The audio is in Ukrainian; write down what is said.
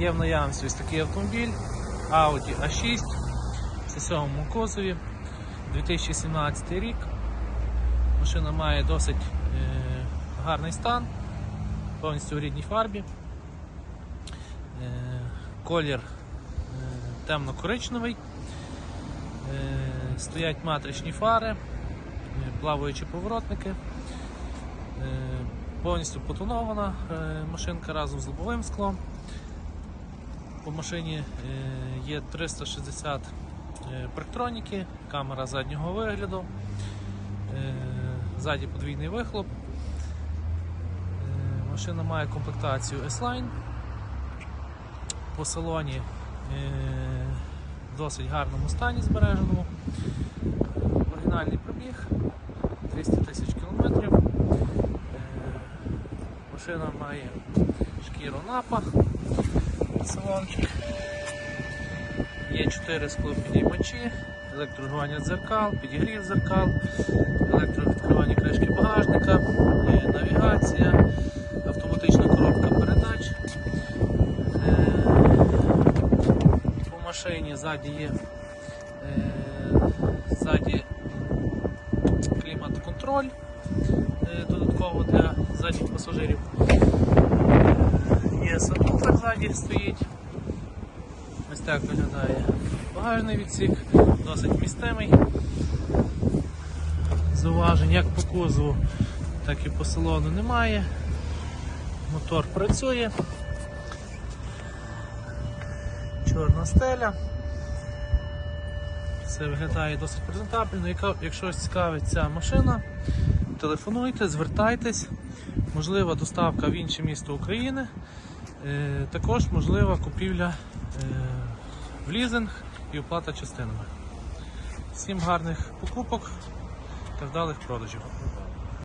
Є в наявності ось такий автомобіль Audi A6 це сьомому кузові 2017 рік. Машина має досить е, гарний стан, повністю у рідній фарбі. Е, колір е, темно-коричневий. Е, стоять матричні фари, е, плаваючі поворотники. Е, повністю потонована е, машинка разом з лобовим склом. По машині е, є 360 е, парктроніки, камера заднього вигляду, е, ззаді подвійний вихлоп. Машина має комплектацію S-Line. По салоні в досить гарному стані збереженому. Оригінальний пробіг 200 тисяч кілометрів. Машина має шкіру напа салончик. Є 4 склопідіймачі, електрогування дзеркал, підігрів дзеркал, електровідкривання кришки багажника, навігація, автоматична коробка передач. Е, По машині ззаді є е, ззаді клімат-контроль е, додатково для задніх пасажирів. Сабвуфер ззаді стоїть. Ось так виглядає багажний відсік, досить містимий. Зауважень як по кузову, так і по салону немає. Мотор працює. Чорна стеля. Все виглядає досить презентабельно. Якщо вас цікавить ця машина, телефонуйте, звертайтесь. Можлива доставка в інше місто України. Е, Також можлива купівля е, в лізинг і оплата частинами. Всім гарних покупок та вдалих продажів.